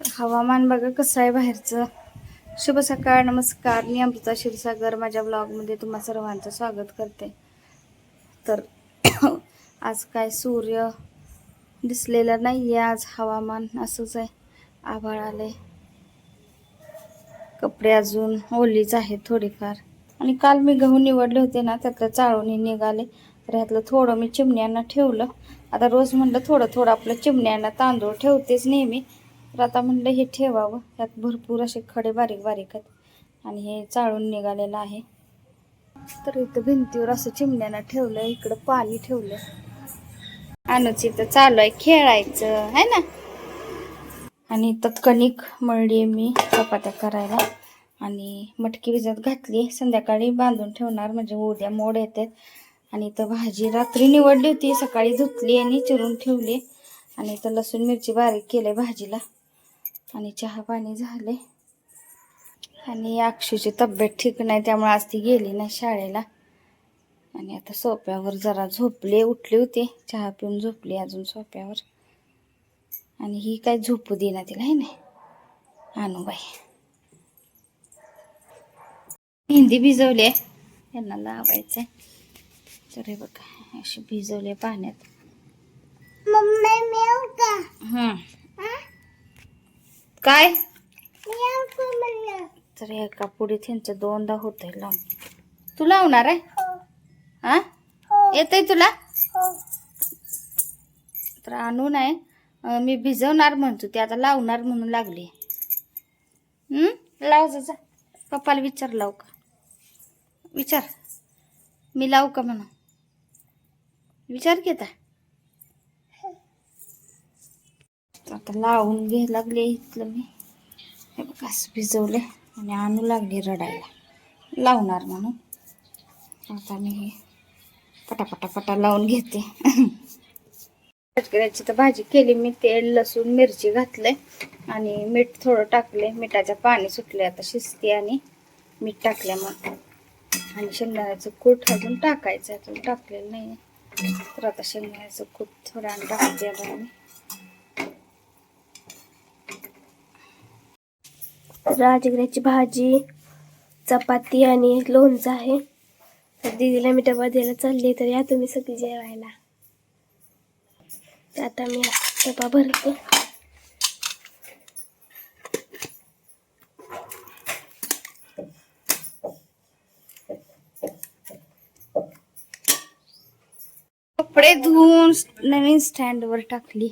तर हवामान बघा कसं आहे बाहेरचं. शुभ सकाळ नमस्कार. मी अमृता क्षीरसागर. माझ्या ब्लॉगमध्ये तुम्हा सर्वांचं स्वागत करते. तर आज काय सूर्य दिसलेला नाही आहे आज हवामान असंच आहे. आभाळ आले कपडे अजून ओलीच आहेत थोडीफार. आणि काल मी गहू निवडले होते ना त्यातलं चाळून निघाले. तर ह्यातलं थोडं मी चिमण्यांना ठेवलं. आता रोज म्हणलं थोडं थोडं आपलं चिमण्यांना तांदूळ ठेवतेच नेहमी. तर आता म्हणलं हे ठेवावं. त्यात भरपूर असे खडे बारीक बारीक आहेत आणि हे चाळून निघालेलं आहे. तर इथं भिंतीवर असं चिमण्यानं ठेवलं इकडं पाणी ठेवलं अनुच इथं चालू आहे खेळायचं आहे ना? आणि इथं कणिक मळली मी चपात्या करायला. आणि मटकी भिजत घातली संध्याकाळी बांधून ठेवणार म्हणजे उद्या मोड येतात आणि इथं भाजी रात्री निवडली होती सकाळी धुतली आणि चिरून ठेवली. आणि इथं लसूण मिरची बारीक केले भाजीला. आणि चहा पाणी झाले. आणि अक्षूची तब्येत ठीक नाही त्यामुळे आज ती गेली नाही शाळेला. आणि आता सोप्यावर जरा झोपले उठली होती. चहा पिऊन झोपली अजून सोप्यावर. आणि ही काय झोपू देना तिला आहे नाही अनुबाई. मेहंदी भिजवली आहे. यांना लावायचं तर हे बघा अशी भिजवले पाण्यात. हं. काय? तर एका पुढे त्यांचं दोनदा होत आहे लावून तू लावणार आहे? हा. येतंय तुला? तर आणू नाही. अं, मी भिजवणार म्हणतो ते आता लावणार म्हणून लागली. हं? लाव जा जा. पप्पाला विचार लाव का? विचार. मी लावू का म्हणून? विचार घेता आता लावून घे लागले इथलं मी. हे बघा भिजवले आणि आणू लागले रडायला. लावणार म्हणून. आता मी हे पटापटापटा लावून घेते. करायची तर भाजी केली मी तेल लसूण मिरची घातले आणि मीठ थोडं टाकले मिठाचं पाणी सुटले आता शिजते आणि मीठ टाकले मग आणि शेंगदाण्याचं कूट अजून टाकायचं अजून टाकलेलं नाही तर आता शेंगदाण्याचं कूट थोडं आणि टाकते आता मी. राजगिऱ्याची भाजी चपाती आणि लोणचं आहे. तर दिदीला मी डबा द्यायला चालली तर या तुम्ही सगळी जेवायला. आता मी डबा भरते. कपडे धुवून नवीन स्टँडवर टाकली.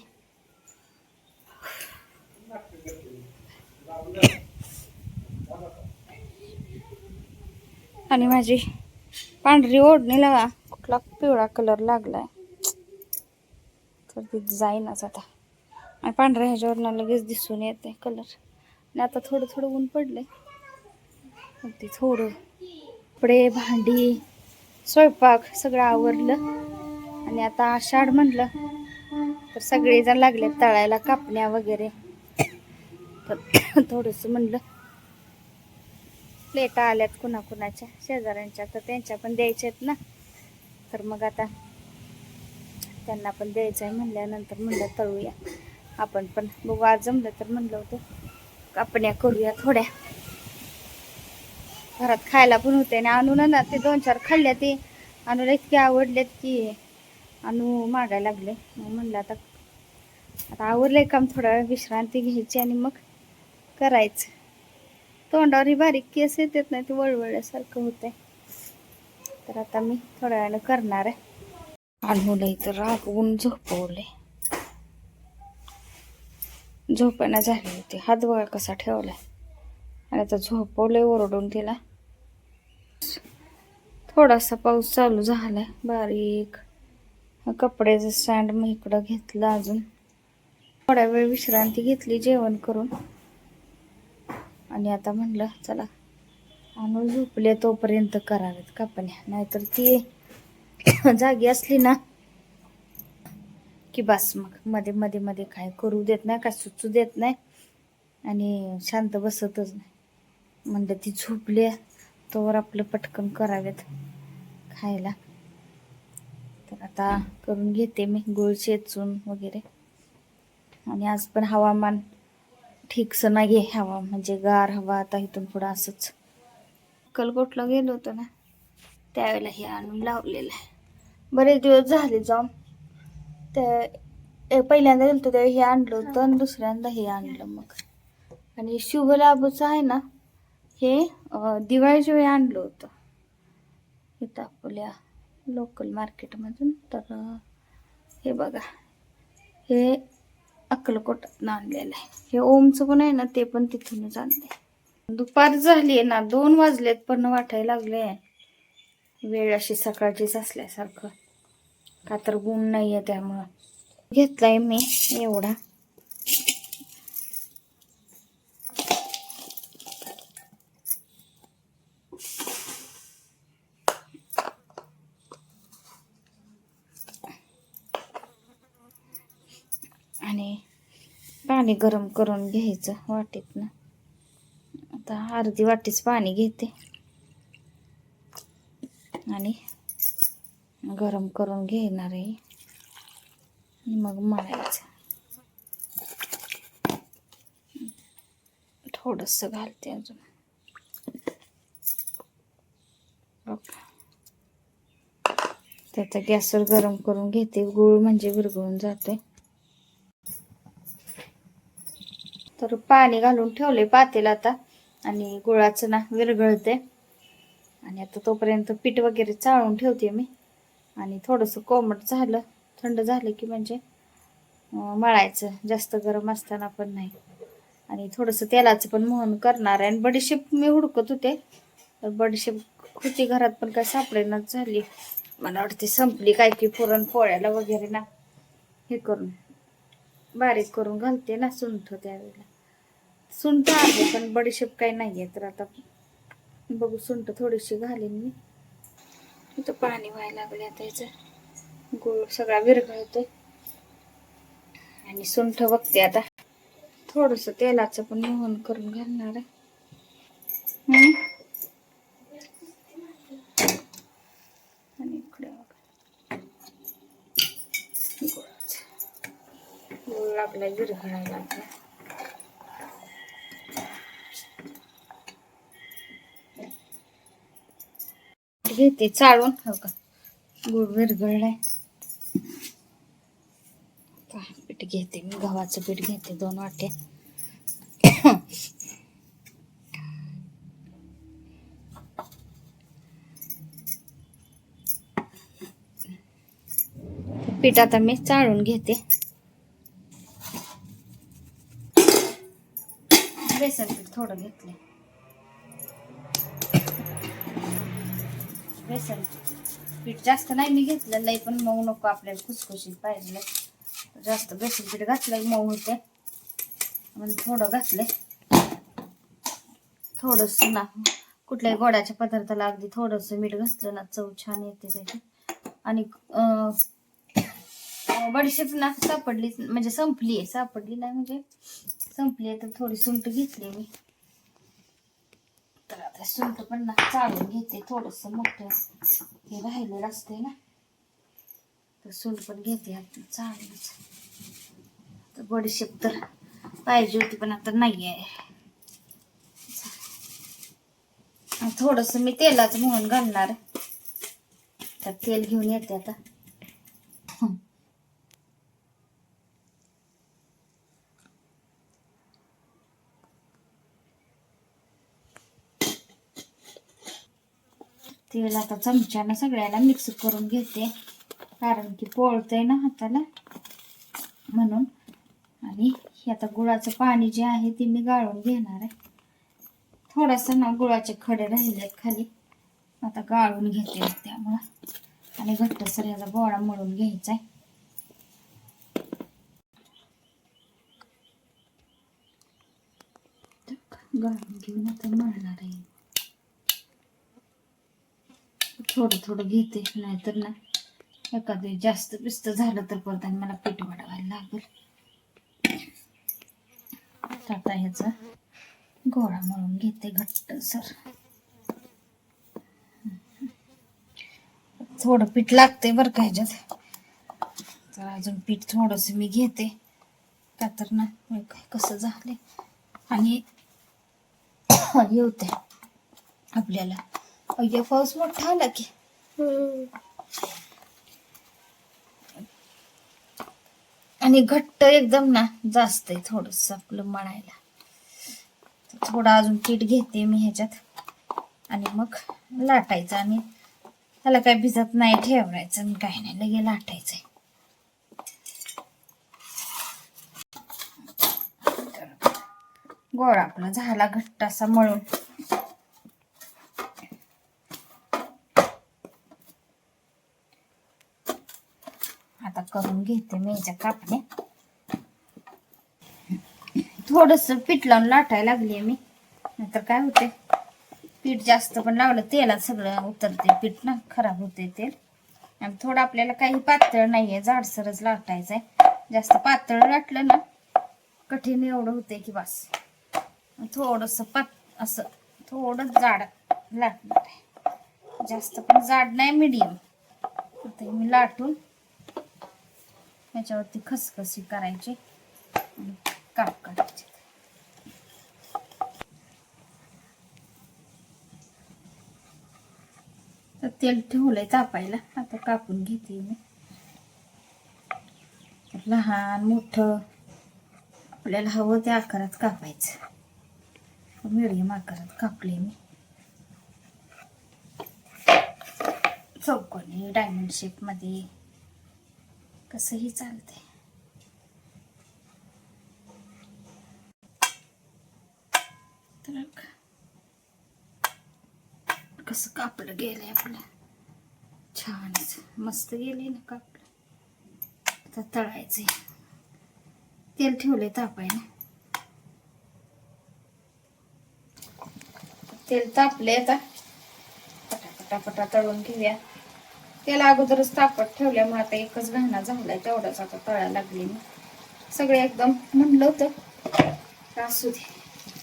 आणि माझी पांढरी ओढणी लावा. कुठला पिवळा कलर लागलाय. तर ती जाईनच आता. आणि पांढऱ्या ह्याच्यावर लगेच दिसून येते कलर. आणि आता थोडं थोडं ऊन पडले ते थोडं. कपडे भांडी स्वयंपाक सगळं आवरलं. आणि आता आषाढ म्हटलं तर सगळेजण लागले तळायला कापण्या वगैरे. तर थोडंसं म्हणलं प्लेटा आल्यात कुणाकुणाच्या? शेजाऱ्यांच्या तर त्यांच्या पण द्यायच्या आहेत ना. तर मग आता त्यांना पण द्यायचं आहे म्हणल्यानंतर म्हणलं तळूया. आपण पण बघू आज जमलं तर म्हणलं होतं कापण्या करूया थोड्या. घरात खायला पण होते आणि आणून ना ते दोन चार खाल्ल्या ते. अनुला इतके आवडलेत की अनु मागायला लागले. मग म्हणलं आता आता आवरलंय काम थोडा वेळ विश्रांती घ्यायची आणि मग करायचं. तोंडावर ही बारीक केस येतात नाही ते वळवळल्यासारखं होतंय. तर आता मी थोड्या वेळानं करणार आहे. आणूला इथं रागवून झोपवले झोपायला झाली होती. हात बघा कसा ठेवलाय. आणि आता झोपवलंय ओरडून तिला. थोडासा पाऊस चालू झालाय. बारीक. कपड्याचं स्टँड मी इकडं घेतलं अजून. थोड्या वेळ विश्रांती घेतली जेवण करून. आणि आता म्हणलं चला. आणून झोपले तोपर्यंत करावेत कापण्या नाहीतर ती जागी असली ना की बस मग. मध्ये मध्ये मध्ये काय करू देत नाही काय सुचू देत नाही. आणि शांत बसतच नाही. म्हणलं ती झोपली तोवर आपलं पटकन करावेत खायला. तर आता करून घेते मी गुळ चेचून वगैरे. आणि आज पण हवामान ठीकसं नाही हवा म्हणजे गार हवा आता इथून पुढं असंच. कलकोटला गेलो होतो ना त्यावेळेला हे आणून लावलेलं आहे. बरेच दिवस झाले जाऊन. ते पहिल्यांदा गेलो होतो त्यावेळी हे आणलं होतं आणि दुसऱ्यांदा हे आणलं मग. आणि शुभलाभचं आहे ना हे दिवाळीच्या वेळी आणलं होतं. इथं आपल्या लोकल मार्केटमधून तर हे बघा हे अक्कलकोटातनं आणलेलं आहे. हे ओमचं पण आहे ना ते पण तिथूनच आणलंय दुपार झाली आहे ना दोन वाजलेत पण वाटायला लागले वेळ अशी सकाळचीच असल्यासारखं. का तर गुण नाही आहे त्यामुळं. घेतलाय मी एवढा आणि पाणी गरम करून घ्यायचं वाटीतनं आता अर्धी वाटीच पाणी घेते. आणि गरम करून घेणार आहे. मग मळायचं. थोडंसं घालते अजून. त्याचा गॅसवर गरम करून घेते. गुळ म्हणजे विरघळून जातोय. तर पाणी घालून ठेवले पातेला आता. आणि गुळाचं ना विरघळते आणि आता तोपर्यंत पीठ वगैरे चाळून ठेवते मी. आणि थोडंसं कोमट झालं थंड झालं की म्हणजे मळायचं. जास्त गरम असताना पण नाही. आणि थोडंसं तेलाचं पण मोहन करणार आहे. आणि बडीशेप मी हुडकत होते. तर बडीशेप होती घरात पण काय सापडेनाच झाली. मला वाटते संपली काय की पुरण पोळ्याला वगैरे ना हे करून. बारीक करून घालते ना सुंठ त्यावेळेला. सुंठ आहे पण बडीशेप काही नाही आहे तर आता बघू सुंठ थोडीशी घालीन मी. इथं पाणी व्हायला लागले आता याचं. गुळ सगळा विरघळतोय. आणि सुंठ बघते आता. थोडस तेलाचं पण मोहन करून घालणार आहे हम्म. आणि इकडे बघा गुळाचं गुळ लागला विरघळायला लागला. घेते चाळून हो का? गुळ विरघळलाय. पीठ घेते मी गव्हाचं पीठ घेते दोन वाटे पीठ आता मी चाळून घेते. बेसन पीठ थोडं घेतलं बेसन पीठ जास्त नाही मी घेतलं लई पण मऊ नको आपल्याला खुसखुशीत पाहिजे. जास्त बेसन पीठ घातलं मऊ होते म्हणून थोडं घातलं थोडंसं ना कुठल्याही गोड्याच्या पदार्थाला अगदी थोडंसं मीठ घातलं ना चव छान येते त्याची. आणि बडीशेप ना सापडली म्हणजे संपली आहे सापडली नाही म्हणजे संपली आहे तर थोडी सुंट घेतली मी. तर आता सुंठ पण ना चाळून घेते थोडस मोठं. हे राहिलेलं असते ना. तर सुंट पण घेते आता चाळूनच. तर बडीशेप तर पाहिजे होती पण आता नाही आहे. थोडस मी तेलाचं मोहन घालणार तर तेल घेऊन येते आता. तेल आता चमच्यानं सगळ्याला मिक्स करून घेते. कारण की पोळतंय ना हाताला. म्हणून. आणि हे आता गुळाचं पाणी जे आहे ते मी गाळून घेणार आहे. थोडंसं ना गुळाचे खडे राहिले आहेत खाली. आता गाळून घेते त्यामुळं. आणि घट्टसर याचा गोळा मळून घ्यायचा आहे. गाळून घेऊन आता मळणार आहे. थोडं थोडं घेते नाहीतर ना एखादं जास्त पिस्त झालं तर परत आणि मला पीठ वाढवायला लागेल. आता ह्याचा गोळा मळून घेते घट्ट सर. थोडं पीठ लागतंय बरं का ह्याच्यात. तर अजून पीठ थोडंसं मी घेते. का तर ना काय कसं झाले आणि हे ते आपल्याला. अय्या पाऊस मोठा आला की. आणि घट्ट एकदम ना जास्त आहे थोडस आपलं मळायला. थोडं अजून पीठ घेते मी ह्याच्यात. आणि मग लाटायचं आणि त्याला काय भिजत नाही ठेवायचं आणि काही नाही लगे लाटायचंय. गोळा आपला झाला घट्ट असा मळून आता करून घेते मी याच्या कापण्या थोडस पीठ लावून लाटायला लागली मी. नंतर काय होते? पीठ जास्त पण लावलं तेलात सगळं उतरते पीठ ना खराब होते तेल आणि थोडं आपल्याला काही पातळ नाहीये जाडसरच आहे जास्त पातळ लाटलं ना कठीण एवढं होते की बस. थोडस पात असं थोडं जाड लाटणार आहे. जास्त पण जाड नाही मिडियम ते मी लाटून ह्याच्यावरती खसखसी करायची आणि काप काढायचे तर तेल ठेवलंय तापायला. आता कापून घेते मी. लहान मोठं आपल्याला हवं त्या आकारात कापायचं. मिडियम आकारात कापले मी. चौकोनी डायमंड शेपमध्ये कसंही चालतंय. तर कसं कापलं गेलंय आपलं. छानच. मस्त गेले ना कापलं आता तळायचंय. तेल ठेवलंय तापायला. तेल तापले आता. पटापटा पटा तळून घेऊया. त्याला अगोदरच तापत ठेवल्यामुळे आता एकच घाणा झालाय तेवढाच आता तळायला लागली मी. सगळे एकदम म्हणलं होतं असू दे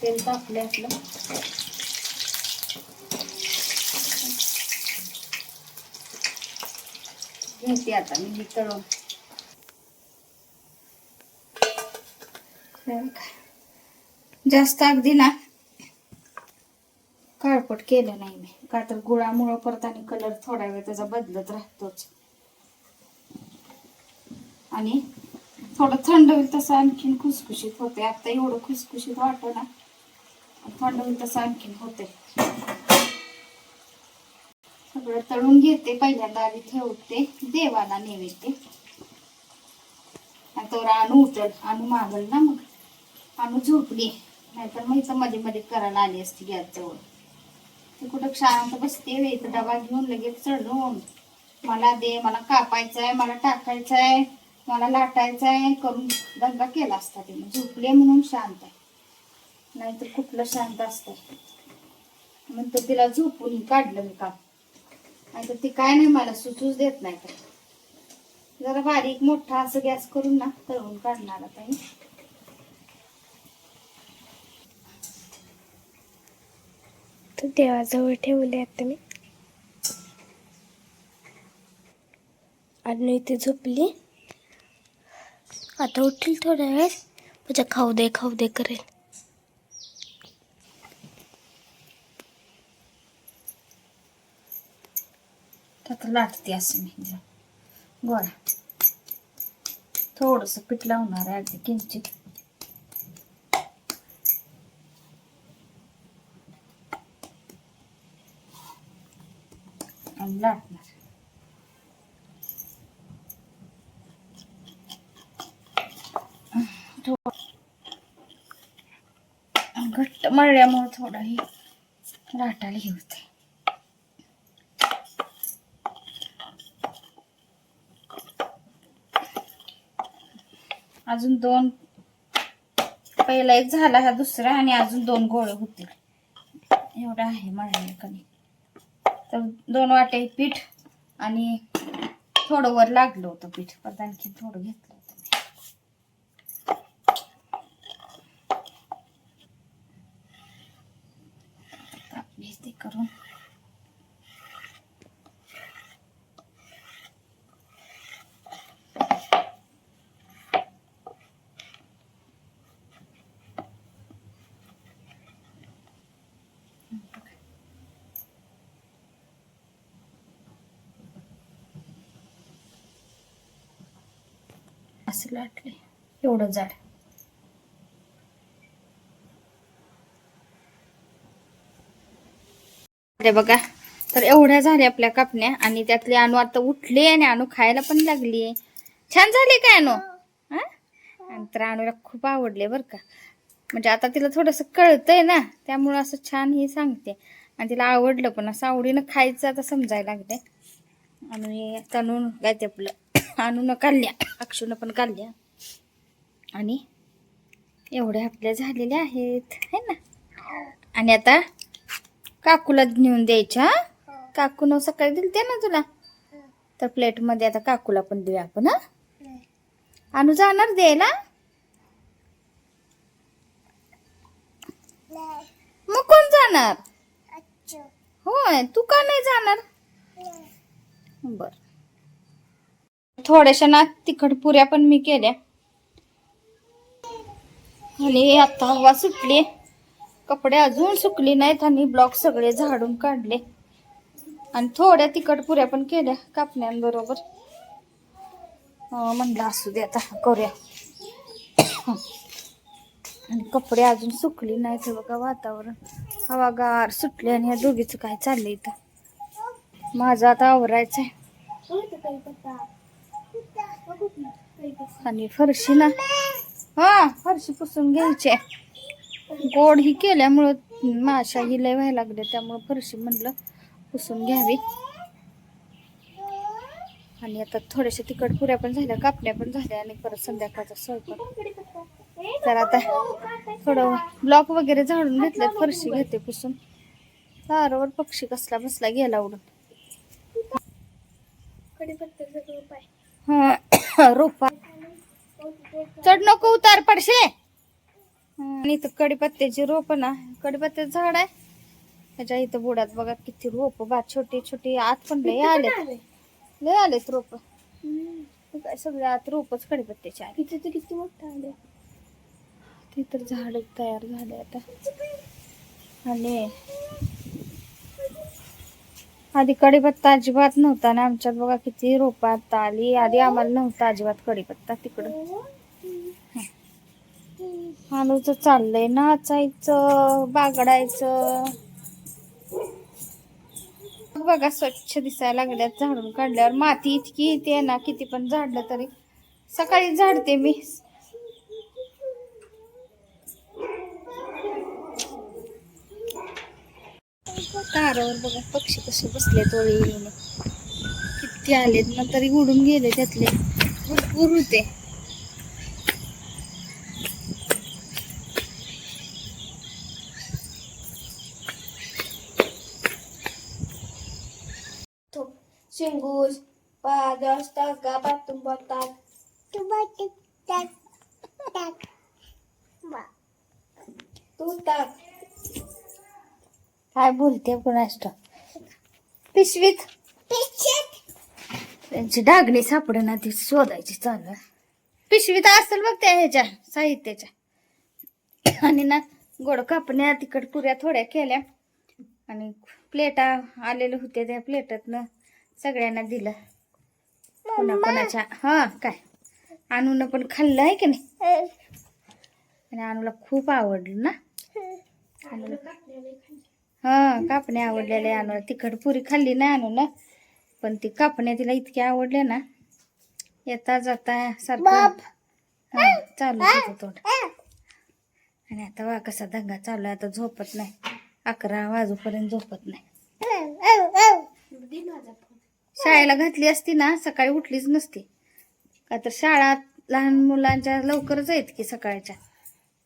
तेल तापले आपलं. घेते आता मी तळून. काय. जास्त अगदी ना काळपट केलं नाही मी. का तर गुळामुळं परत आणि कलर थोडा वेळ त्याचा बदलत राहतोच. आणि थोडं थंड होईल तसं आणखीन खुसखुशीत होते. आता एवढं खुसखुशीत वाटत ना थंड होईल तसं आणखीन होते. सगळं तळून घेते पहिल्यांदा आधी ठेवते देवाला नेवेते आणि तर आणू उचल आणू मागल ना मग. आणू झोपली. नाहीतर मग इथं मध्ये मध्ये करायला आली असती गॅस जवळ कुठं शांत बसते इथं डबा घेऊन लगेच चढून. मला दे मला कापायचंय मला टाकायचंय मला लाटायचंय करून दंगा केला असता तिने. झोपले म्हणून शांत. आहे नाहीतर कुठलं शांत असतंय नंतर तिला झोपून काढलं मी काम. नाहीतर ती काय नाही मला सुचूच देत नाही तर. जरा बारीक मोठा असं गॅस करून ना तळून काढणार आता तर देवाजवळ ठेवले आता मी आणि इथे झोपली. आता उठील थोड्या वेळ म्हणजे खाऊ दे खाऊ दे करेल. त्यात लाटते असं मी गोळा. थोडस पीठ लावणार आहे अगदी किंचित. आणि लाटणार घट्ट मळल्यामुळे थोडं हे लाटायला हे होते अजून दोन पहिला एक झाला हा दुसरा आणि अजून दोन गोळे होतील. एवढं आहे मळलेलं कमी. तर दोन वाटे पीठ आणि थोडं वर लागलं होतं पीठ. परत आणखी थोडं घेतलं होतं मी आपली ते करून असे लाटले एवढं जाड बघा तर एवढ्या झाल्या आपल्या कापण्या आणि त्यातले अणू आता उठले आणि अणू खायला पण लागली छान झाले काय अणू हा? तर अणूला खूप आवडले बरं का. म्हणजे आता तिला थोडंसं कळतंय ना त्यामुळं असं छान हे सांगते. आणि तिला आवडलं पण असं आवडीनं खायचं आता समजायला लागले आणि तणून काय ते आपलं आणून काढल्या. अक्षूनं पण काढल्या. आणि एवढ्या आपल्या झालेल्या आहेत है ना? आणि आता काकूला नेऊन द्यायच्या काकून सकाळी दिलते ना तुला? तर प्लेटमध्ये आता काकूला पण देऊया आपण हा? आणू जाणार द्यायला? मग कोण जाणार? होय तू का नाही जाणार? बर. थोड्याशा ना तिखट पुऱ्या पण मी केल्या. आणि आता हवा सुटली. कपडे अजून सुकले नाहीत आणि ब्लॉक सगळे झाडून काढले. आणि थोड्या तिखट पुऱ्या पण केल्या कापण्यांबरोबर. म्हणलं असू दे आता करूया. आणि कपडे अजून सुकली नाहीत बघा वातावरण. हवा गार सुटली आणि या दोघीचं काय चाललंय इथं? माझं आता आवरायचंय. आणि फरशी ना हा फरशी पुसून घ्यायची. गोड ही केल्यामुळं माशा ही लय व्हायला लागले त्यामुळं फरशी म्हणलं पुसून घ्यावी. आणि आता थोड्याशा तिखट पुऱ्या पण झाल्या कापण्या पण झाल्या आणि परत संध्याकाळचा स्वयंपाक. तर आता थोडं ब्लॉक वगैरे झाडून घेतल्यात फरशी घेते पुसून. दारावर पक्षी कसला बसला गेला उडून. हा, रोपा. चढ नको उतार पडशे. आणि इथं कडीपत्त्याची रोप ना कडीपत्त्याचं झाड आहे. त्याच्या इथं बुडात बघा किती रोप बा छोटी छोटी आत पण लय आले लय आलेत. रोप. सगळे आत रोपच कडीपत्त्याचे आहे तर किती मोठा आले ते तर झाड तयार झाले आता. आणि आधी कडीपत्ता अजिबात नव्हता ना आमच्यात बघा किती रोपं आता आली. आधी आम्हाला नव्हता अजिबात कडीपत्ता तिकडं. आलूच चाललंय नाचायचं बागडायचं. बघा स्वच्छ दिसायला लागल्यात झाडून काढल्यावर. माती इतकी येते ना किती पण झाडलं तरी. सकाळी झाडते मी. तारावर बघा पक्षी कसे बसले तोळीने किती आलेत ना तरी उडून गेले त्यातले. भरपूर होते. शेंगूस पादस टाका पातून बोलतात तू टाक काय बोलते कोणाष्ट पिशवीत. त्यांची डागणी सापडेना ती शोधायची चालू. पिशवीत असेल बघ त्या ह्याच्या साहित्याच्या. आणि ना गोड कापण्या तिकड पुऱ्या थोड्या केल्या. आणि प्लेटा आलेले होते त्या प्लेटातनं सगळ्यांना दिलं. कोणा कोणाच्या हा काय? आणून पण खाल्लं आहे की नाही? आणि आणूला खूप आवडलं ना? आणूला हा कापण्या आवडलेल्या आणूला तिखट पुरी खाल्ली नाही आणून. पण ती कापण्या तिला इतक्या आवडल्या ना येता जाता सारखं हा, चालू होतं थोडं आणि आता वा कसा दंगा चालू आहे आता झोपत नाही. अकरा वाजूपर्यंत झोपत नाही. शाळेला घातली असती ना सकाळी उठलीच नसती. का तर शाळा लहान मुलांच्या लवकरच आहेत की सकाळच्या.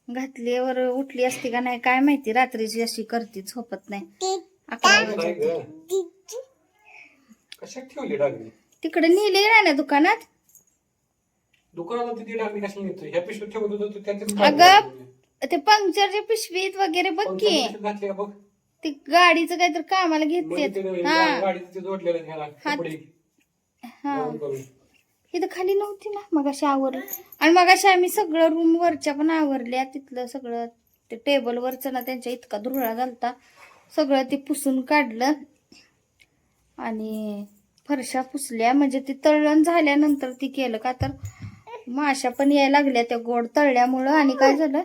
घातलीवर उठली असती का नाही काय माहिती रात्रीची अशी करते झोपत नाही. अकरा वाजता कशात ठेवली डागणी? तिकडे नेले ना ना दुकानात. दुकानात ती कशाला नेतो? ह्या पिशवीत ठेवत होतो तो त्याच्यात अगं ते पंक्चरच्या पिशवीत वगैरे बघ की. पिशवीत घातली का बघ. ती गाडीचं काहीतरी कामाला मध्ये घेतले ते हा. गाडीचं ते जोडलेलं आहे ह्याला हात- कपडे. हा. लावून करून. इथं खाली नव्हती ना मग अशी आवरली. आणि मग अशी आम्ही सगळं रूम वरच्या पण आवरल्या तिथलं सगळं. ते टेबल वरचं ना त्यांच्या इतका धुरळा झालता. सगळं ते पुसून काढलं. आणि फरशा पुसल्या म्हणजे ती तळण झाल्यानंतर ती केलं का तर माशा पण यायला लागल्या त्या गोड तळल्यामुळं. आणि काय झालं?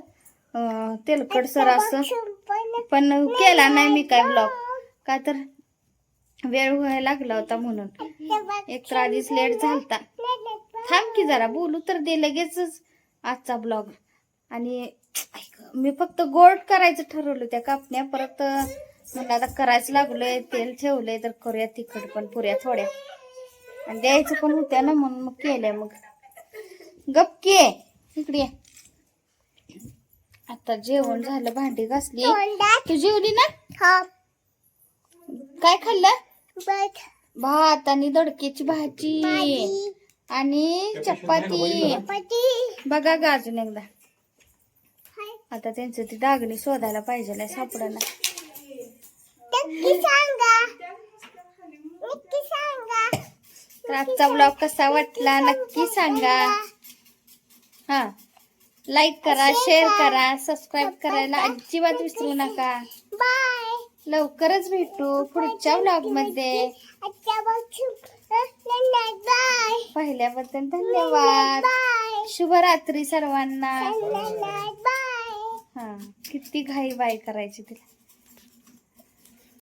तेलकट सर असं पण केला नाही मी काय ब्लॉग का तर वेळ व्हायला लागला होता म्हणून. एक तर आधीच लेट झालता. थांब की जरा बोलू तर दे लगेचच आजचा ब्लॉग आणि मी फक्त गोड करायचं ठरवलं त्या कापण्या परत मला आता करायचं लागलोय तेल ठेवलंय तर करूया तिखट पण पुऱ्या थोड्या. आणि द्यायचं पण होत्या ना म्हणून मग केल्या मग. गपके इकडे. आता जेवण झालं भांडी घासली. तू जेवली ना? काय खाल्लं? भात. आणि दडक्याची भाजी. आणि चपाती. बघा ग अजून एकदा. आता त्यांचं ती डागणी शोधायला पाहिजे सापडायला तर आजचा ब्लॉग कसा वाटला नक्की सांगा. हा. लाईक करा शेअर करा. सबस्क्राईब करायला अजिबात विसरू नका. बाय लवकरच भेटू पुढच्या ब्लॉगमध्ये बाय पाहिल्याबद्दल धन्यवाद. बाय शुभरात्री सर्वांना. बाय हा किती घाई बाय करायची तिला.